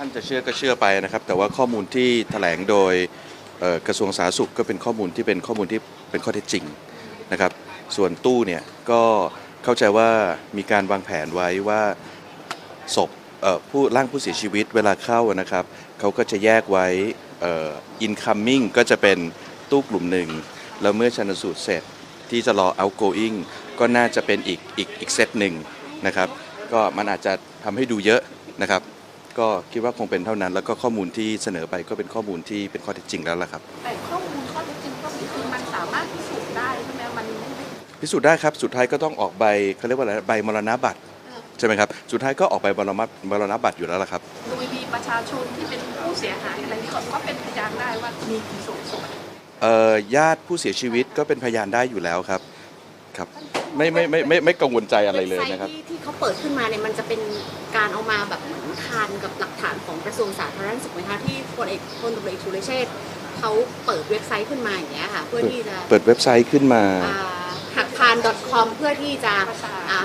ท่านจะเชื่อก็เชื่อไปนะครับ แต่ว่าข้อมูลที่แถลงโดยกระทรวงสาธารณสุขก็เป็นข้อมูลที่เป็นข้อมูลที่เป็นข้อเท็จจริงนะครับ ส่วนตู้เนี่ยก็เข้าใจว่ามีการวางแผนไว้ว่าศพผู้ร่างผู้เสียชีวิตเวลาเข้านะครับเขาก็จะแยกไว้อ่อ incoming ก็จะเป็นตู้กลุ่มหนึ่ง แล้วเมื่อชันสูตรเสร็จที่จะรอ outgoing ก็น่าจะเป็นอีกอีกอีกเซตหนึ่งนะครับ ก็มันอาจจะทำให้ดูเยอะนะครับ ก็คิดว่าคงเป็นเท่านั้น แล้วก็ข้อมูลที่เสนอไปก็เป็นข้อมูลที่เป็นข้อเท็จจริงแล้วล่ะครับ แต่ข้อมูลข้อเท็จจริงก็คือมันสามารถพิสูจน์ได้ใช่ไหมมันไม่ได้พิสูจน์ได้ครับ สุดท้ายก็ต้องออกใบเขาเรียกว่าอะไรใบมรณบัตรใช่ไหมครับ สุดท้ายก็ออกใบมรณบัตรมรณบัตรอยู่แล้วล่ะครับ โดยมีประชาชนที่เป็นผู้เสียหายอะไรที่เขาก็เป็นพยานได้ว่ามีกี่ศพศพเอ่อญาติผู้เสียชีวิตก็เป็นพยานได้อยู่แล้วครับครับ ไม่ไม่ไม่ไม่ไม่กังวลใจอะไรเลยนะครับ ว็บไซต์ที่ที่เขาเปิดขึ้นมาเนี่ยมันจะเป็นการเอามาแบบเหมือนทานกับหลักฐานของกระทรวงสาธารณสุขไหมคะที่พลเอกพลตำรวจเอกสุรเชษฐ์เขาเปิดเว็บไซต์ขึ้นมาอย่างเงี้ยค่ะ เพื่อที่จะเปิดเว็บไซต์ขึ้นมา หักพาน .com เพื่อที่จะ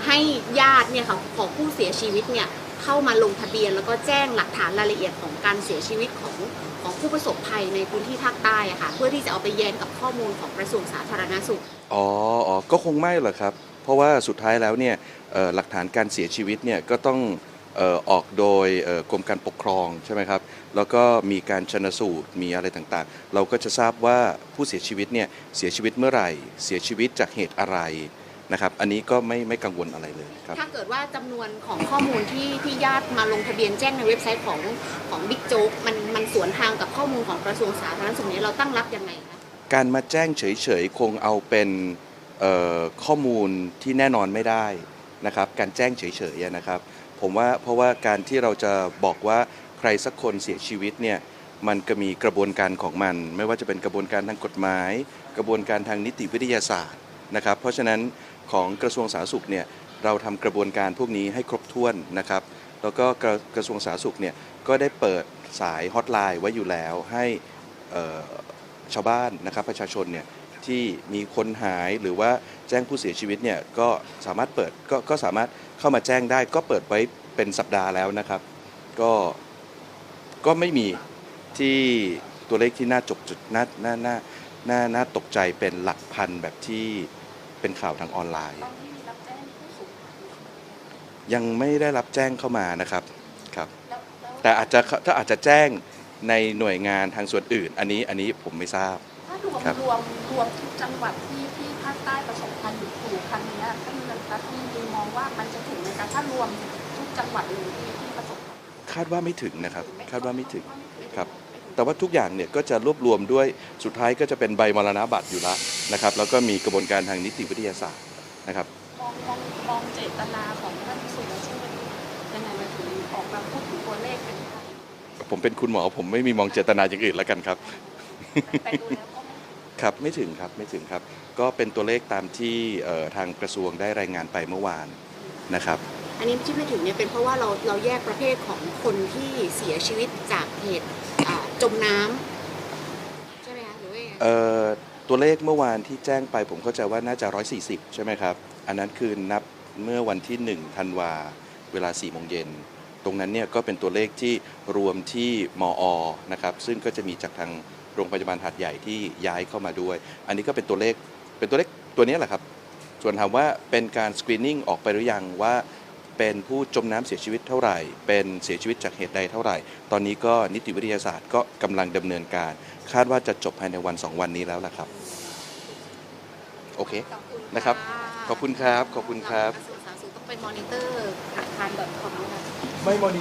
ให้ญาติเนี่ยค่ะของผู้เสียชีวิตเนี่ยเข้ามาลงทะเบียน แล้วก็แจ้งหลักฐานรายละเอียดของการเสียชีวิตของของผู้ประสบภัยในพื้นที่ภาคใต้อะค่ะเพื่อที่จะเอาไปแย้งกับข้อมูลของกระทรวงสาธารณสุขอ๋ออ๋อก็คงไม่หรอกครับ เพราะว่าสุดท้ายแล้วเนี่ยหลักฐานการเสียชีวิตเนี่ยก็ต้อง อ่อออกโดยเอ่อกรมการปกครองใช่ไหมครับแล้วก็มีการชนสูตรมีอะไรต่างๆ เราก็จะทราบว่าผู้เสียชีวิตเนี่ยเสียชีวิตเมื่อไหร่ เสียชีวิตจากเหตุอะไรนะครับอันนี้ก็ไม่ไม่กังวลอะไรเลยครับถ้าเกิดว่าจำนวนของข้อมูลที่ที่ญาติมาลงทะเบียนแจ้งในเว็บไซต์ของของบิ๊กโจ๊กมันมันสวนทางกับข้อมูลของกระทรวงสาธารณสุขนี้เราตั้งรับยังไงคะการมาแจ้งเฉยๆคงเอาเป็นเอ่อข้อมูลที่แน่นอนไม่ได้นะครับการแจ้งเฉยๆอะนะครับ ผมว่าเพราะว่าการที่เราจะบอกว่าใครสักคนเสียชีวิตเนี่ยมันก็มีกระบวนการของมัน ไม่ว่าจะเป็นกระบวนการทางกฎหมาย กระบวนการทางนิติวิทยาศาสตร์นะครับ เพราะฉะนั้นของกระทรวงสาธารณสุขเนี่ยเราทำกระบวนการพวกนี้ให้ครบถ้วนนะครับ แล้วก็กระกระทรวงสาธารณสุขเนี่ยก็ได้เปิดสายฮอตไลน์ไว้อยู่แล้วให้ชาวบ้านนะครับประชาชนเนี่ย ที่มีคนหายหรือว่าแจ้งผู้เสียชีวิตเนี่ยก็สามารถเปิดก็ก็สามารถเข้ามาแจ้งได้ ก็เปิดไว้เป็นสัปดาห์แล้วนะครับ ก็ก็ไม่มีที่ตัวเลขที่น่าจกจุดน่าน่าน่าน่าน่าตกใจเป็นหลักพันแบบที่เป็นข่าวทางออนไลน์ตอนที่มีรับแจ้งผู้สูญหายยังไม่ได้รับแจ้งเข้ามานะครับครับแล้วแล้วแต่อาจจะถ้าอาจจะแจ้งในหน่วยงานทางส่วนอื่น อันนี้อันนี้ผมไม่ทราบถ้า รวมครับรวมรวมทุกจังหวัดที่ที่ภาคใต้ประสบภัยอยู่ถูกครั้งเนี้ยท่านรัฐมนตรีมองว่ามันจะถึงในการถ้ารวมทุกจังหวัดเลยที่ที่ประสบภัยคาดว่าไม่ถึงนะครับ คาดว่าไม่ถึงครับแต่ว่าทุกอย่างเนี่ยก็จะรวบรวมด้วยสุดท้ายก็จะเป็นใบมรณบัตรอยู่แล้วนะครับแล้วก็มีกระบวนการทางนิติวิทยาศาสตร์นะครับมองมองมองเจตนาของท่านสุรเชษฐ์ยังไงมันถึงออกมาพูดถึงตัวเลขเป็นไทยผมเป็นคุณหมอผมไม่มีมองเจตนาอย่างอื่นแล้วกันครับแต่ดูแล้วก็ไม่ ครับไม่ถึงครับไม่ถึงครับ ก็เป็นตัวเลขตามที่เอ่อทางกระทรวงได้รายงานไปเมื่อวานนะครับ อันนี้ที่ไม่ถึงเนี่ยเป็นเพราะว่าเราเราแยกประเภทของคนที่เสียชีวิตจากเหตุอ่าจมน้ำใช่ไหมคะหรือว่ายังไงเอ่อตัวเลขเมื่อวานที่แจ้งไปผมเข้าใจว่าน่าจะ 140 ใช่ไหมครับ อันนั้นคือนับเมื่อวันที่ 1 ธันวาเวลา4โมงเย็นตรงนั้นเนี่ยก็เป็นตัวเลขที่รวมที่มอนะครับซึ่งก็จะมีจากทาง โรงพยาบาลหัดใหญ่ที่ย้ายเข้ามาด้วย อันนี้ก็เป็นตัวเลขเป็นตัวเลขตัวนี้แหละครับ ส่วนถามว่าเป็นการสกรีนนิ่งออกไปหรือยังว่าเป็นผู้จมน้ำเสียชีวิตเท่าไหร่ เป็นเสียชีวิตจากเหตุใดเท่าไหร่ ตอนนี้ก็นิติวิทยาศาสตร์ก็กำลังดำเนินการ คาดว่าจะจบภายในวันสองวันนี้แล้วล่ะครับ โอเคขอบคุณนะครับ ขอบคุณครับ ขอบคุณครับกระทรวงสาธารณสุขต้องเป็นมอนิเตอร์หักพาน .com นะคะไม่มอนิ